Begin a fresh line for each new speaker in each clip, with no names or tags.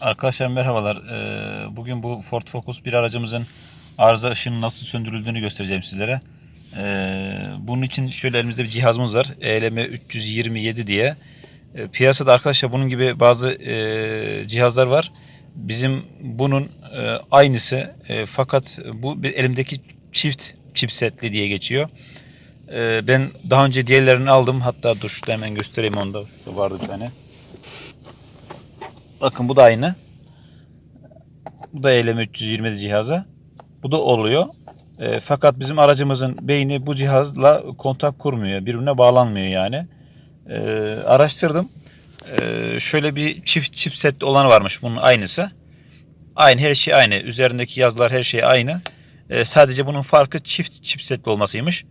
Arkadaşlar merhabalar. Ee, Bugün bu Ford Focus bir aracımızın arıza ışığının nasıl söndürüldüğünü göstereceğim sizlere. Ee, Bunun için şöyle elimizde bir cihazımız var. ELM 327 diye. Ee, Piyasada arkadaşlar bunun gibi bazı e, cihazlar var. Bizim bunun e, aynısı e, fakat bu elimdeki çift chipsetli diye geçiyor. Ben daha önce diğerlerini aldım. Hatta dur şurada hemen göstereyim onu da. Şurada vardı bir tane. Bakın bu da aynı. Bu da ELM 320 cihazı. Bu da oluyor. E, fakat bizim aracımızın beyni bu cihazla kontak kurmuyor. Birbirine bağlanmıyor yani. E, araştırdım. E, şöyle bir çift chipset olanı varmış bunun aynısı. Aynı her şey aynı. Üzerindeki yazılar her şey aynı. E, sadece bunun farkı çift chipsetli olmasıymış.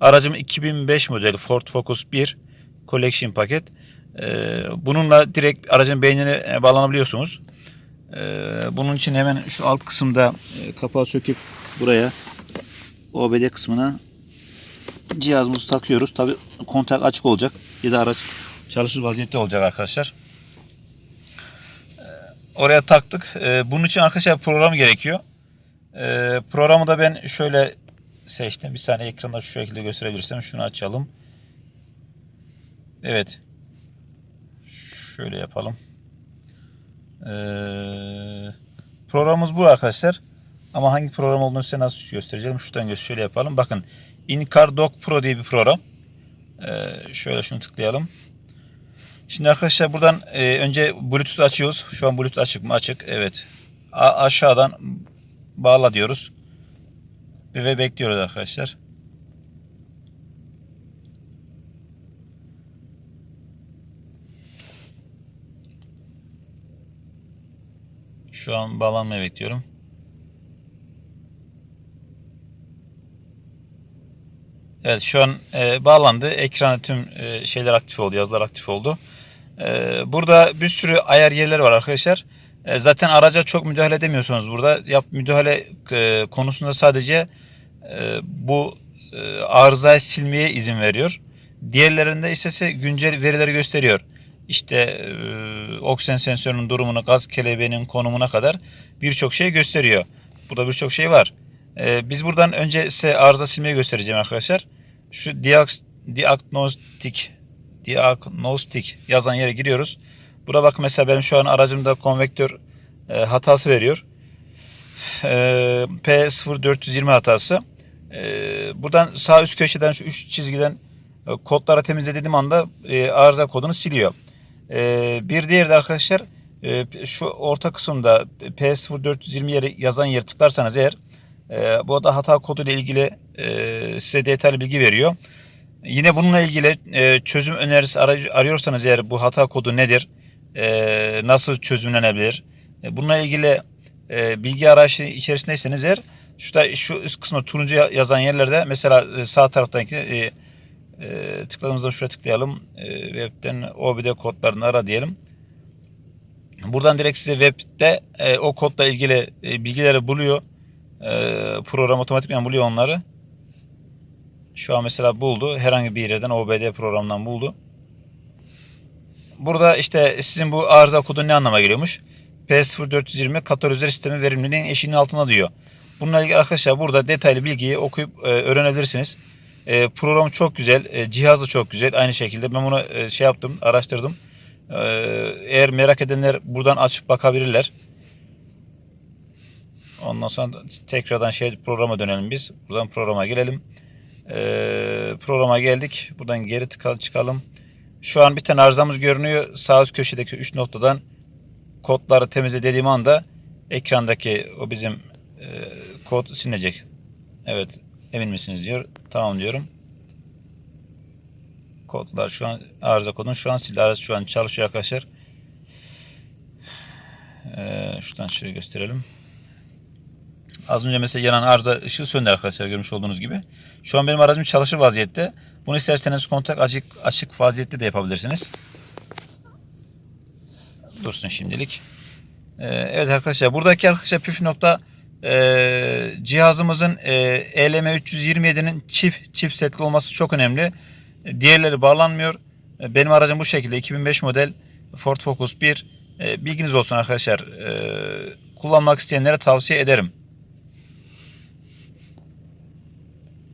Aracım 2005 model Ford Focus 1 Collection paket. Ee, bununla direkt aracın beynine e, bağlanabiliyorsunuz. Ee, bunun için hemen şu alt kısımda e, kapağı söküp buraya OBD kısmına cihazımızı takıyoruz. Tabi kontak açık olacak ya da araç çalışır vaziyette olacak arkadaşlar. Ee, Oraya taktık. Bunun için arkadaşlar program gerekiyor. Programı da ben şöyle seçtim. Bir saniye ekranda şu şekilde gösterebilirsem şunu açalım. Evet. Şöyle yapalım. Ee, programımız bu arkadaşlar. Ama hangi program olduğunu size nasıl göstereceğim? Şuradan göster şöyle yapalım. Bakın InCar Dock Pro diye bir program. Ee, şöyle şunu tıklayalım. Şimdi arkadaşlar buradan e, önce Bluetooth açıyoruz. Şu an Bluetooth açık mı? Açık. Evet. A- aşağıdan bağla diyoruz. Ve bekliyoruz arkadaşlar. Şu an bağlanmayı bekliyorum. Evet şu an e, bağlandı. Ekranda tüm e, şeyler aktif oldu. Yazılar aktif oldu. E, burada bir sürü ayar yerleri var arkadaşlar. E, zaten araca çok müdahale edemiyorsunuz burada. Yap müdahale e, konusunda sadece e, bu e, arızayı silmeye izin veriyor. Diğerlerinde ise güncel verileri gösteriyor. İşte e, oksijen sensörünün durumunu, gaz kelebeğinin konumuna kadar birçok şey gösteriyor. Burada birçok şey var. E, biz buradan önce size arıza silmeyi göstereceğim arkadaşlar. Şu diag- diagnostik diagnostik yazan yere giriyoruz. Burada bakın mesela benim şu an aracımda konvektör e, hatası veriyor. E, P0420 hatası. E, buradan sağ üst köşeden şu üç çizgiden kodlara temizle dediğim anda e, arıza kodunu siliyor. E, bir diğeri de arkadaşlar e, şu orta kısımda P0420 yeri yazan yere tıklarsanız eğer e, bu da hata kodu ile ilgili e, size detaylı bilgi veriyor. Yine bununla ilgili e, çözüm önerisi arıyorsanız eğer bu hata kodu nedir? E, nasıl çözümlenebilir? E, bununla ilgili e, bilgi arayışı içerisindeyseniz eğer şurada şu üst kısmı turuncu yazan yerlerde mesela e, sağ taraftaki e, e, tıkladığımızda şuraya tıklayalım. E, webten OBD kodlarını ara diyelim. Buradan direkt size webde e, o kodla ilgili e, bilgileri buluyor. E, program otomatikman buluyor onları. Şu an mesela buldu. Herhangi bir yerden OBD programından buldu. Burada işte sizin bu arıza kodu ne anlama geliyormuş? P0420 katalizör sistemi verimliliğinin eşiğinin altına diyor. Bununla ilgili arkadaşlar burada detaylı bilgiyi okuyup e, öğrenebilirsiniz. E, program çok güzel. E, cihaz da çok güzel. Aynı şekilde ben bunu e, şey yaptım, araştırdım. E, eğer merak edenler buradan açıp bakabilirler. Ondan sonra tekrardan şey programa dönelim biz. Buradan programa gelelim. E, programa geldik. Buradan geri tıkal çıkalım. Şu an bir tane arızamız görünüyor. Sağ üst köşedeki 3 noktadan kodları temizle dediğim anda ekrandaki o bizim e, kod silinecek. Evet emin misiniz diyor. Tamam diyorum. Kodlar şu an arıza kodun şu an sildi. Arıza şu an çalışıyor arkadaşlar. Ee, şuradan şöyle gösterelim. Az önce mesela yanan arıza ışığı söndü arkadaşlar görmüş olduğunuz gibi. Şu an benim aracım çalışır vaziyette. Bunu isterseniz kontak açık açık vaziyette de yapabilirsiniz. Dursun şimdilik. Ee, evet arkadaşlar buradaki arkadaşlar püf nokta e, cihazımızın e, ELM 327'nin çift chipsetli olması çok önemli. Diğerleri bağlanmıyor. E, Benim aracım bu şekilde 2005 model Ford Focus 1 E, bilginiz olsun arkadaşlar. E, kullanmak isteyenlere tavsiye ederim.